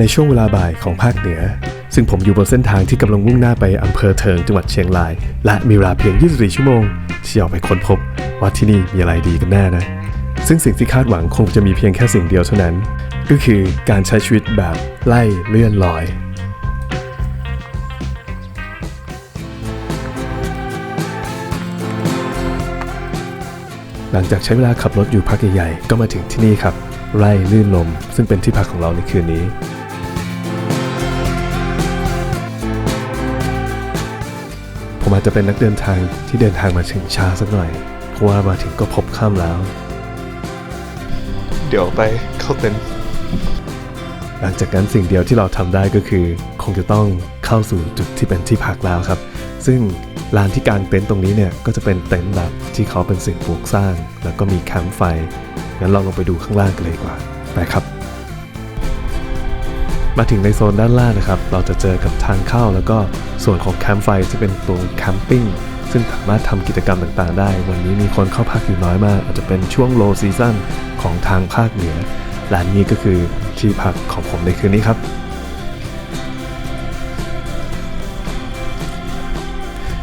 ในช่วงเวลาบ่ายของภาคเหนือ ซึ่งผมอยู่บนเส้นทางที่กำลังมุ่งหน้าไปอำเภอเทิงจังหวัดเชียงราย และมีเวลาเพียง 24 ชั่วโมงที่จะออกไปค้นพบว่าที่นี่มีอะไรดีกันแน่นะ ซึ่งสิ่งที่คาดหวังคงจะมีเพียงแค่สิ่งเดียวเท่านั้น ก็คือการใช้ชีวิตแบบไล่เลื่อนลอยหลังจากใช้เวลาขับรถอยู่พักใหญ่ๆ ก็มาถึงที่นี่ครับ ไร่ลื่นลม ซึ่งเป็นที่พักของเราในคืนนี้ ผมอาจจะเป็นนักเดินทางที่เดินทางมาถึงช้าสักหน่อย เพราะว่ามาถึงก็พบค่ำแล้ว เดี๋ยวไปเข้าเต็นท์หลังจากนั้นสิ่งเดียวที่เราทำได้ก็คือ คงจะต้องเข้าสู่จุดที่เป็นที่พักแล้วครับ ซึ่งลานที่กางเต็นท์ตรงนี้เนี่ยก็จะเป็นเต็นท์แบบที่เขาเป็นสิ่งปลูกสร้าง แล้วก็มีแคมป์ไฟงั้นเราลงไปดูข้างล่างกันเลยดีกว่าไปครับ มาถึงในโซนด้านล่างนะครับ เราจะเจอกับทางเข้าแล้วก็ส่วนของแคมป์ไฟที่เป็นตัวแคมปิ้งซึ่งสามารถทำกิจกรรมต่างๆ ได้ วันนี้มีคนเข้าพักอยู่น้อยมาก อาจจะเป็นช่วงโลซีซั่นของทางภาคเหนือและนี้ก็คือที่พักของผมในคืนนี้ครับ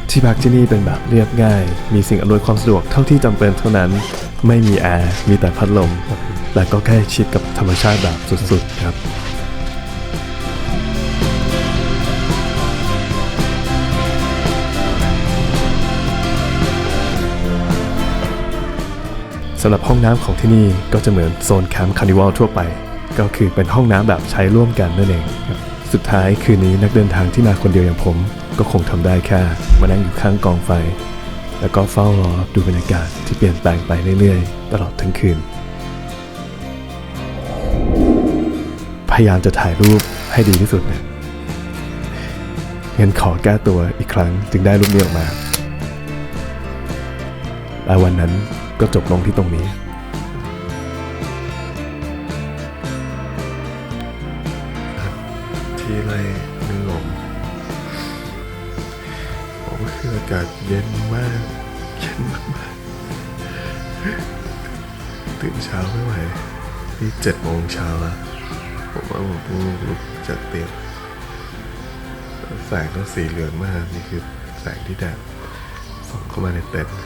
ที่พักที่นี่เป็นแบบเรียบง่าย มีสิ่งอำนวยความสะดวกเท่าที่จำเป็นเท่านั้น ไม่มีแอร์ มีแต่พัดลม และก็ใกล้ชิดกับธรรมชาติแบบสุดๆครับ สำหรับห้องน้ำของที่นี่ก็จะเหมือนโซนแคมป์คาร์นิวัลทั่วไป ก็คือเป็นห้องน้ำแบบใช้ร่วมกันนั่นเองครับสุดท้ายคืนนี้นักเดินทางที่มาคนเดียวอย่างผม ก็คงทำได้แค่มานั่งอยู่ข้างกองไฟ แล้วก็เฝ้ารอดูบรรยากาศที่เปลี่ยนแปลงไปเรื่อยๆ ตลอดทั้งคืน พยายามจะถ่ายรูปให้ดีที่สุดนะงั้นขอแก้ตัวอีกครั้งจึงได้รูปนี้ออกมาและวันนั้น ก็จบลงที่ตรงนี้ ที่ไรลื่นลมผมก็คืออากาศเย็นมาก เย็นมากๆตื่นเช้าไม่ไหวนี่เจ็ดโมงเช้าแล้วผมว่าผมเพิ่งลุกจากเตียงแสงก็สีเหลืองมาก นี่คือแสงที่แดดส่องเข้ามาในเต็นท์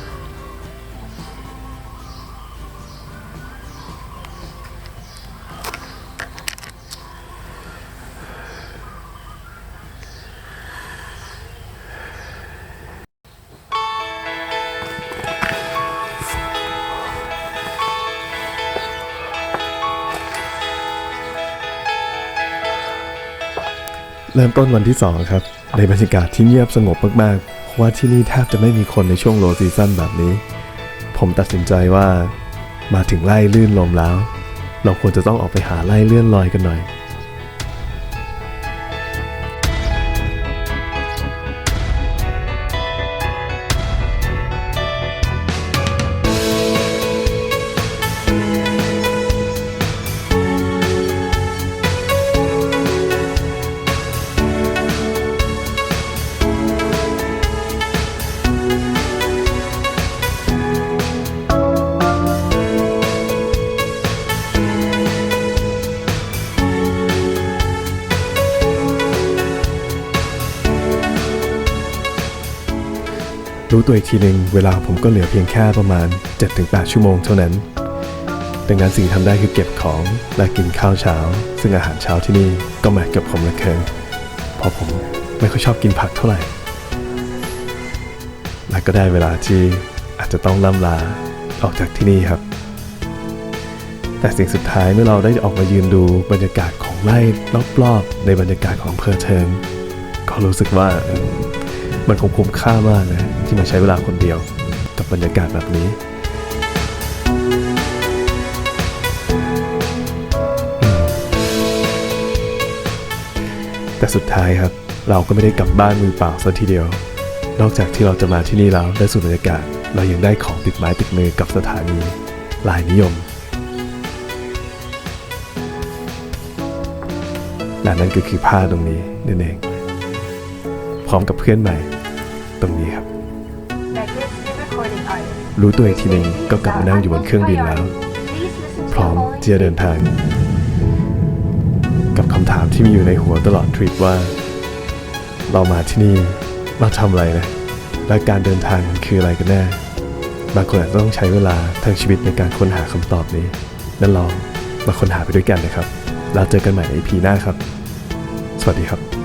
เริ่มต้นวันที่ 2 ครับ ในบรรยากาศที่เงียบสงบมากๆเพราะว่าที่นี่แทบจะไม่มีคนในช่วงโลซีซั่นแบบนี้ ผมตัดสินใจว่ามาถึงไล่ลื่นลมแล้ว เราควรจะต้องออกไปหาไล่เลื่อนลอยกันหน่อย รู้ตัวอีกทีหนึ่งเวลาผมก็เหลือเพียงแค่ประมาณ 7-8 ชั่วโมงเท่านั้น ดังนั้นสิ่งที่ทำได้คือเก็บของและกินข้าวเช้า ซึ่งอาหารเช้าที่นี่ก็แมทกับผมเละเกินเพราะผมไม่ค่อยชอบกินผักเท่าไหร่ และก็ได้เวลาที่อาจจะต้องล่ำลาออกจากที่นี่ครับ แต่สิ่งสุดท้ายเมื่อเราได้ออกมายืนดูบรรยากาศของไร่รอบๆในบรรยากาศของเพอเทิงก็รู้สึกว่ามันคงคุ้มค่ามากนะ ที่มาใช้เวลาคนเดียวกับบรรยากาศแบบนี้แต่สุดท้ายครับ เราก็ไม่ได้กลับบ้านมือเปล่าซะทีเดียว นอกจากที่เราจะมาที่นี่แล้วได้สูดบรรยากาศ เรายังได้ของติดไม้ติดมือกับสถานีลายนิยมและนั่นก็คือผ้าตรงนี้นั่นเอง พร้อมกับเพื่อนใหม่ ตรงนี้ครับ รู้ตัวอีกทีหนึ่งก็กลับมานั่งอยู่บนเครื่องบินแล้ว พร้อมที่จะเดินทาง กับคำถามที่มีอยู่ในหัวตลอดทริปว่า เรามาที่นี่มาทำอะไรนะ และการเดินทางมันคืออะไรกันแน่ บางคนอาจจะต้องใช้เวลาทั้งชีวิตในการค้นหาคำตอบนี้ นั่นลองมาค้นหาไปด้วยกันนะครับแล้วเจอกันใหม่ใน EP หน้าครับ สวัสดีครับ